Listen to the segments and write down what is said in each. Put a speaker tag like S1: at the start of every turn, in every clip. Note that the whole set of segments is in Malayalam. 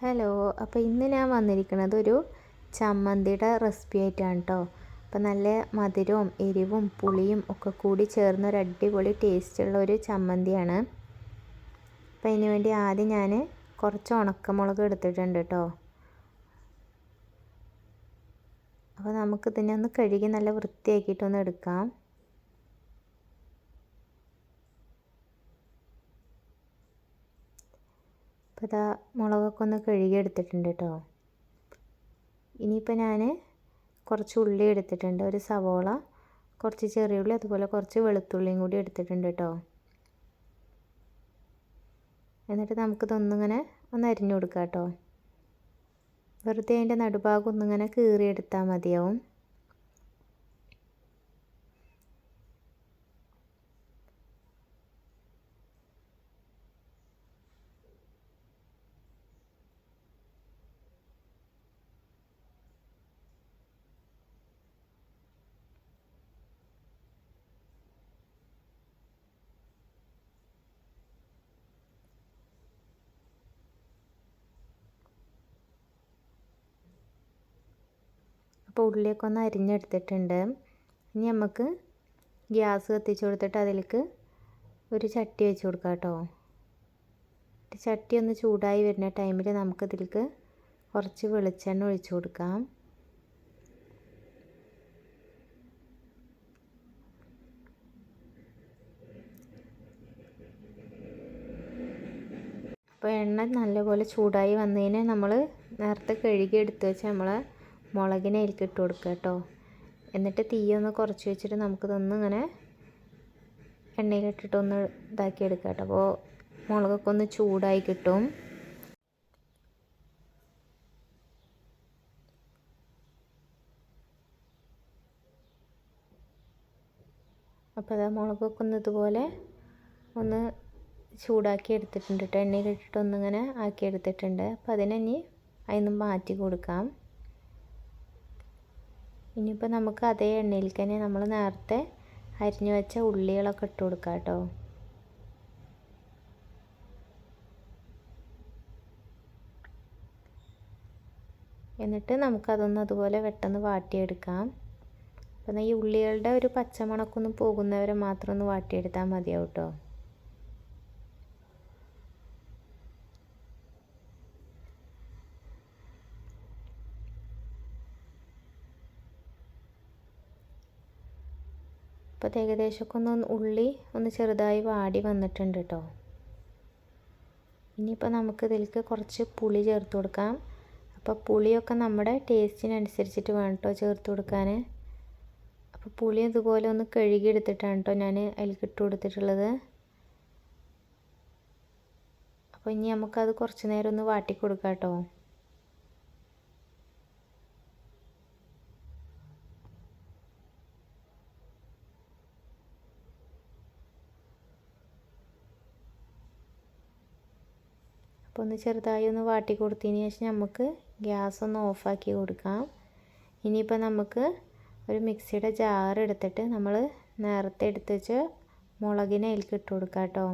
S1: ഹലോ അപ്പോൾ ഇന്ന് ഞാൻ വന്നിരിക്കുന്നത് ഒരു ചമ്മന്തിയുടെ റെസിപ്പി ആയിട്ടാണ് കേട്ടോ അപ്പോൾ നല്ല മധുരവും എരിവും പുളിയും ഒക്കെ കൂടി ചേർന്ന ഒരു അടിപൊളി ടേസ്റ്റുള്ള ഒരു ചമ്മന്തിയാണ്. അപ്പോൾ അതിന് വേണ്ടി ആദ്യം ഞാൻ കുറച്ച് ഉണക്കമുളക് എടുത്തിട്ടുണ്ട് കേട്ടോ അപ്പോൾ നമുക്കിതിനെ ഒന്ന് കഴുകി നല്ല വൃത്തിയാക്കിയിട്ടൊന്ന് എടുക്കാം. അപ്പോൾ മുളകൊക്കെ ഒന്ന് കഴുകിയെടുത്തിട്ടുണ്ട് കേട്ടോ ഇനിയിപ്പോൾ ഞാൻ കുറച്ച് ഉള്ളി എടുത്തിട്ടുണ്ട് ഒരു സവോള കുറച്ച് ചെറിയ ഉള്ളി അതുപോലെ കുറച്ച് വെളുത്തുള്ളിയും കൂടി എടുത്തിട്ടുണ്ട് കേട്ടോ എന്നിട്ട് നമുക്കിതൊന്നിങ്ങനെ ഒന്ന് അരിഞ്ഞു കൊടുക്കാം കേട്ടോ വെറുതെ അതിന്റെ നടുഭാഗം ഒന്നിങ്ങനെ കീറിയെടുത്താൽ മതിയാവും. അപ്പോൾ ഉള്ളിയൊക്കെ ഒന്ന് അരിഞ്ഞെടുത്തിട്ടുണ്ട്. ഇനി നമുക്ക് ഗ്യാസ് കത്തിച്ച് കൊടുത്തിട്ട് അതിലേക്ക് ഒരു ചട്ടി വെച്ച് കൊടുക്കാം കേട്ടോ. ചട്ടി ഒന്ന് ചൂടായി വരുന്ന ടൈമിൽ നമുക്കതിലേക്ക് കുറച്ച് വെളിച്ചെണ്ണ ഒഴിച്ചു കൊടുക്കാം. അപ്പോൾ എണ്ണ നല്ലപോലെ ചൂടായി വന്നതിന് നമ്മൾ നേരത്തെ കഴുകി എടുത്ത് വെച്ച് നമ്മൾ മുളകിനെ അതിലേക്ക് ഇട്ട് കൊടുക്കുക കേട്ടോ. എന്നിട്ട് തീയൊന്ന് കുറച്ച് വെച്ചിട്ട് നമുക്കിതൊന്ന് ഇങ്ങനെ എണ്ണയിലിട്ടിട്ട് ഒന്ന് ഇതാക്കി എടുക്കുക കേട്ടോ. അപ്പോൾ മുളകൊക്കെ ഒന്ന് ചൂടായി കിട്ടും. അപ്പോൾ അതാ മുളകൊക്കെ ഒന്ന് ഇതുപോലെ ഒന്ന് ചൂടാക്കി എടുത്തിട്ടുണ്ട് കേട്ടോ. എണ്ണയിലിട്ടിട്ട് ഒന്നിങ്ങനെ ആക്കി എടുത്തിട്ടുണ്ട്. അപ്പോൾ അതിനെ ഇനി അതിന് മാറ്റി കൊടുക്കാം. ഇനിയിപ്പോൾ നമുക്ക് അതേ എണ്ണയിൽ തന്നെ നമ്മൾ നേരത്തെ അരിഞ്ഞു വെച്ച ഉള്ളികളൊക്കെ ഇട്ട് കൊടുക്കാം കേട്ടോ. എന്നിട്ട് നമുക്കതൊന്ന് അതുപോലെ പെട്ടെന്ന് വാട്ടിയെടുക്കാം. അപ്പം ഈ ഉള്ളികളുടെ ഒരു പച്ചമണക്കൊന്ന് പോകുന്നവരെ മാത്രം ഒന്ന് വാട്ടിയെടുത്താൽ മതിയാവും കേട്ടോ. അപ്പോൾ ഏകദേശമൊക്കെ ഒന്ന് ഉള്ളി ഒന്ന് ചെറുതായി വാടി വന്നിട്ടുണ്ട് കേട്ടോ ഇനിയിപ്പോൾ നമുക്ക് ഇതിലേക്ക് കുറച്ച് പുളി ചേർത്ത് കൊടുക്കാം. അപ്പോൾ പുളിയൊക്കെ നമ്മുടെ ടേസ്റ്റിനനുസരിച്ചിട്ട് വേണം കേട്ടോ ചേർത്ത് കൊടുക്കാൻ അപ്പോൾ പുളി ഇതുപോലെ ഒന്ന് കഴുകി കഴുകിയെടുത്തിട്ടാണ് കേട്ടോ ഞാൻ അതിലേക്ക് ഇട്ട് കൊടുത്തിട്ടുള്ളത്. അപ്പോൾ ഇനി നമുക്കത് കുറച്ച് നേരം ഒന്ന് വാട്ടി കൊടുക്കാം കേട്ടോ അപ്പോൾ ഒന്ന് ചെറുതായി ഒന്ന് വാട്ടി കൊടുത്തതിന് ശേഷം നമുക്ക് ഗ്യാസ് ഒന്ന് ഓഫാക്കി കൊടുക്കാം. ഇനിയിപ്പോൾ നമുക്ക് ഒരു മിക്സിയുടെ ജാർ എടുത്തിട്ട് നമ്മൾ നേരത്തെ എടുത്ത് വെച്ച് മുളകിനെ അതിലേക്ക് ഇട്ട് കൊടുക്കാം കേട്ടോ.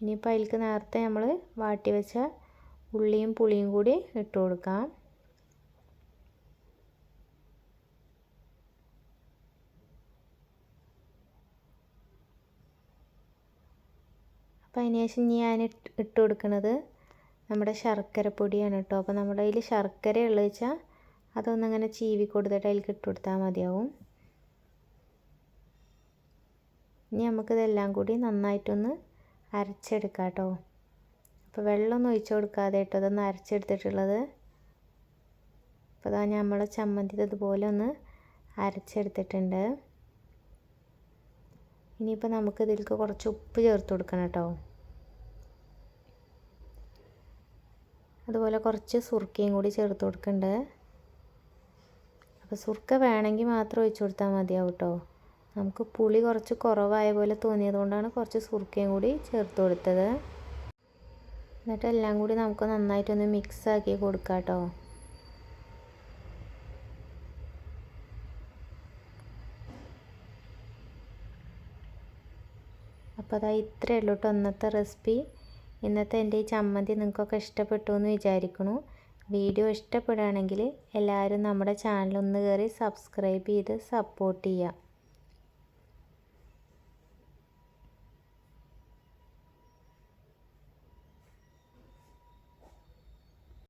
S1: ഇനിയിപ്പോൾ അതിലേക്ക് നേരത്തെ നമ്മൾ വാട്ടി വെച്ച ഉള്ളിയും പുളിയും കൂടി ഇട്ട് കൊടുക്കാം. അപ്പോൾ അതിന് ശേഷം ഞാൻ ഇട്ട് കൊടുക്കുന്നത് നമ്മുടെ ശർക്കര പൊടിയാണ് കേട്ടോ അപ്പോൾ നമ്മുടെ കയ്യിൽ ശർക്കര ഉള്ളത് വെച്ചാൽ അതൊന്നങ്ങനെ ചീവി കൊടുത്തിട്ട് അതിലേക്ക് ഇട്ട് കൊടുത്താൽ മതിയാവും. ഇനി നമുക്കിതെല്ലാം കൂടി നന്നായിട്ടൊന്ന് അരച്ചെടുക്കാം കേട്ടോ അപ്പോൾ വെള്ളമൊന്നും ഒഴിച്ചു കൊടുക്കാതെ കേട്ടോ അതൊന്ന് അരച്ചെടുത്തിട്ടുള്ളത്. അപ്പോൾ അതാ നമ്മൾ ചമ്മന്തി ഇതുപോലെ ഒന്ന് അരച്ചെടുത്തിട്ടുണ്ട്. ഇനിയിപ്പോൾ നമുക്ക് ഇതിലേക്ക് കുറച്ച് ഉപ്പ് ചേർത്ത് കൊടുക്കണം കേട്ടോ. അതുപോലെ കുറച്ച് സുർക്കയും കൂടി ചേർത്ത് കൊടുക്കണ്ട്. അപ്പോൾ സുർക്ക വേണമെങ്കിൽ മാത്രം ഒഴിച്ചു കൊടുത്താൽ മതിയാവും കേട്ടോ. നമുക്ക് പുളി കുറച്ച് കുറവായ പോലെ തോന്നിയതുകൊണ്ടാണ് കുറച്ച് സുർക്കയും കൂടി ചേർത്ത് കൊടുത്തത്. എന്നിട്ട് എല്ലാം കൂടി നമുക്ക് നന്നായിട്ടൊന്ന് മിക്സ് ആക്കി കൊടുക്കാം കേട്ടോ അപ്പോൾ അതാ ഇത്രയേ ഉള്ളൂ കേട്ടോ ഇന്നത്തെ റെസിപ്പി. ഇന്നത്തെ എന്റെ ഈ ചമ്മന്തി നിങ്ങൾക്കൊക്കെ ഇഷ്ടപ്പെട്ടു എന്ന് വിചാരിക്കണു വീഡിയോ ഇഷ്ടപ്പെടുകയാണെങ്കിൽ എല്ലാവരും നമ്മുടെ ചാനലൊന്ന് കയറി സബ്സ്ക്രൈബ് ചെയ്ത് സപ്പോർട്ട് ചെയ്യുക.